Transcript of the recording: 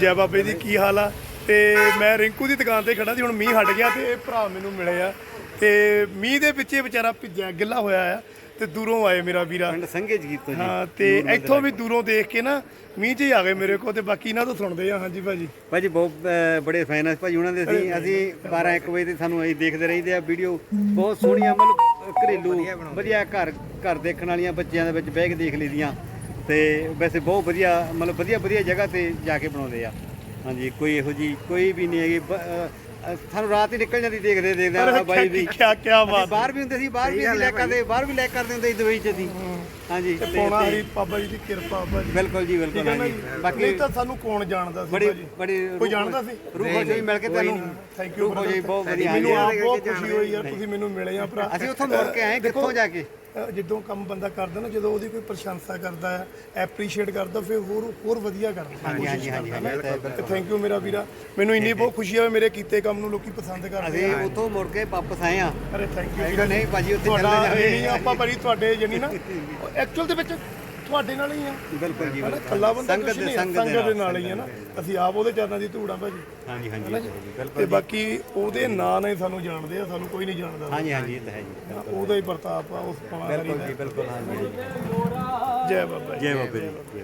ਜੈ ਬਾਬੇ ਦੀ ਕੀ ਹਾਲ ਆ? ਤੇ ਮੈਂ ਰਿੰਕੂ ਦੀ ਦੁਕਾਨ ਤੇ ਖੜਾ ਸੀ ਹੁਣ ਮੀਂਹ ਹਟ ਗਿਆ ਤੇ ਇਹ ਭਰਾ ਮੈਨੂੰ ਮਿਲੇ ਆ। ਤੇ ਮੀਂਹ ਦੇ ਪਿੱਛੇ ਵਿਚਾਰਾ ਭਿੱਜਿਆ ਗਿੱਲਾ ਹੋਇਆ ਆ ਤੇ ਦੂਰੋਂ ਆਏ ਮੇਰਾ ਵੀਰਾ। ਪਿੰਡ ਸੰਘੇ ਜਗੀਤੋ ਜੀ। ਹਾਂ ਤੇ ਇੱਥੋਂ ਵੀ ਦੂਰੋਂ ਦੇਖ ਕੇ ਨਾ ਮੀਂਹ 'ਚ ਹੀ ਆ ਗਏ ਮੇਰੇ ਕੋਲ ਤੇ ਬਾਕੀ ਇਹਨਾਂ ਤੋਂ ਸੁਣਦੇ ਆ। ਹਾਂਜੀ ਭਾਜੀ। ਭਾਜੀ ਬਹੁਤ ਅਹ, ਬੜੇ ਫੈਨ ਆ ਭਾਜੀ ਉਹਨਾਂ ਦੇ। ਅਸੀਂ ਅਸੀਂ 12 1 ਵਜੇ ਤੇ ਸਾਨੂੰ ਅਸੀਂ ਦੇਖਦੇ ਰਹੀਦੇ ਆ ਵੀਡੀਓ। ਬਹੁਤ ਸੋਹਣੀਆਂ ਮਤਲਬ ਅਹ, ਘਰੇਲੂ ਵਧੀਆ ਘਰ ਘਰ ਦੇਖਣ ਵਾਲੀਆਂ ਬੱਚਿਆਂ ਦੇ ਵਿੱਚ ਬਹਿ ਕੇ ਦੇਖ ਲਈਦੀਆਂ। ਤੇ ਵੈਸੇ ਬਹੁਤ ਵਧੀਆ ਮਤਲਬ ਵਧੀਆ ਵਧੀਆ ਜਗ੍ਹਾ ਤੇ ਜਾ ਕੇ ਬਣਾਉਂਦੇ ਆ। ਹਾਂਜੀ ਕੋਈ ਇਹੋ ਜੀ ਕੋਈ ਵੀ ਨਹੀਂ ਹੈਗੀ। ਸਾਨੂੰ ਰਾਤ ਹੀ ਨਿਕਲ ਜਾਂਦੀ ਦੇਖਦੇ ਦੇਖਦੇ ਆ ਬਾਈ ਵੀ ਕੀ ਕੀ ਬਾਤ ਬਾਹਰ ਵੀ ਹੁੰਦੇ ਸੀ ਬਾਹਰ ਵੀ ਅਸੀਂ ਲੈ ਕਰਦੇ ਬਾਹਰ ਵੀ ਲੈ ਕਰਦੇ ਹੁੰਦੇ ਸੀ ਦੁਬਈ ਚ ਅਸੀਂ। ਹਾਂਜੀ ਤੇ ਪੌਣਾ ਹਰੀ ਬਾਬਾ ਜੀ ਦੀ ਕਿਰਪਾ ਬਿਲਕੁਲ ਜੀ ਬਿਲਕੁਲ ਹੈ ਨਾ ਹਾਂਜੀ। ਜੀ? ਬਾਕੀ ਨਹੀਂ ਤਾਂ ਸਾਨੂੰ ਕੌਣ ਜਾਣਦਾ ਸੀ ਬੜੀ ਕੋਈ ਜਾਣਦਾ ਸੀ? ਰੂਹ ਜਾਈ ਮਿਲ ਕੇ ਤੁਹਾਨੂੰ ਥੈਂਕ ਯੂ ਰੂਹ ਬਹੁਤ ਵਧੀਆ ਮੈਨੂੰ। ਆਪ ਬਹੁਤ ਖੁਸ਼ੀ ਹੋਈ ਯਾਰ ਤੁਸੀਂ ਮੈਨੂੰ ਮਿਲੇ ਆ ਭਰਾ। ਅਸੀਂ ਉੱਥੋਂ ਮੁੜ ਕੇ ਆਏ ਕਿੱਥੋਂ ਜਾ ਕੇ? ਜਦੋਂ ਕੰਮ ਬੰਦਾ ਕਰਦਾ ਨਾ ਜਦੋਂ ਉਹਦੀ ਕੋਈ ਪ੍ਰਸ਼ੰਸਾ ਕਰਦਾ ਹੈ ਐਪਰੀਸ਼ੀਏਟ ਕਰਦਾ ਫਿਰ ਹੋਰ ਹੋਰ ਵਧੀਆ ਕਰਦਾ ਹਾਂਜੀ ਹਾਂਜੀ ਹਾਂਜੀ ਥੈਂਕ ਯੂ ਮੇਰਾ ਵੀਰਾ। ਮੈਨੂੰ ਇੰਨੀ ਬਹੁਤ ਖੁਸ਼ੀ ਆ ਮੇਰੇ ਕੀਤੇ ਕੰਮ ਨੂੰ ਲੋਕੀ ਪਸੰਦ ਕਰਦੇ ਅਸੀਂ ਆ। ਉੱਥੋਂ ਮੁੜ ਕੇ ਵਾਪਸ ਆਏ ਆ ਅਰੇ ਥੈਂਕ ਯੂ ਅਸੀਂ ਨਹੀਂ ਭਾਜੀ ਉੱਥੇ ਚੱਲਣਾ ਜਾਵੇ ਨਹੀਂ ਆਪਾਂ ਬੜੀ ਤੁਹਾਡੇ ਜਣੀ ਨਾ। ਐਕਚੁਅਲ ਦੇ ਵਿੱਚ ਤੁਹਾਡੇ ਨਾਲ ਹੀ ਆ। ਬਿਲਕੁਲ ਜੀ ਹਨਾ ਬਿਲਕੁਲ। ਕੱਲਾ ਬੰਦਾ ਸੰਗਤ ਦੇ ਸੰਗਤ ਦੇ ਨਾਲ ਹੀ ਹੈ ਨਾ। ਅਸੀਂ ਆਪ ਉਹਦੇ ਚਰਨਾਂ ਦੀ ਧੂੜਾਂ ਭਾਜੀ। ਹਾਂਜੀ ਹਾਂਜੀ? ਬਿਲਕੁਲ ਤੇ ਬਾਕੀ ਉਹਦੇ ਨਾਂ ਨਾਲ ਹੀ ਸਾਨੂੰ ਜਾਣਦੇ ਆ ਸਾਨੂੰ ਕੋਈ ਨਹੀਂ ਜਾਣਦਾ। ਹਾਂਜੀ ਹਾਂਜੀ ਇਹ ਤਾਂ ਹੈ ਜੀ। ਉਹਦਾ ਹੀ ਪ੍ਰਤਾਪ ਆ ਉਸ ਪਵਾਰੀ ਬਿਲਕੁਲ ਜੀ ਬਿਲਕੁਲ ਹਾਂਜੀ ਜੈ ਬਾਬਾ ਜੈ ਬਾਬੇ ਜੀ।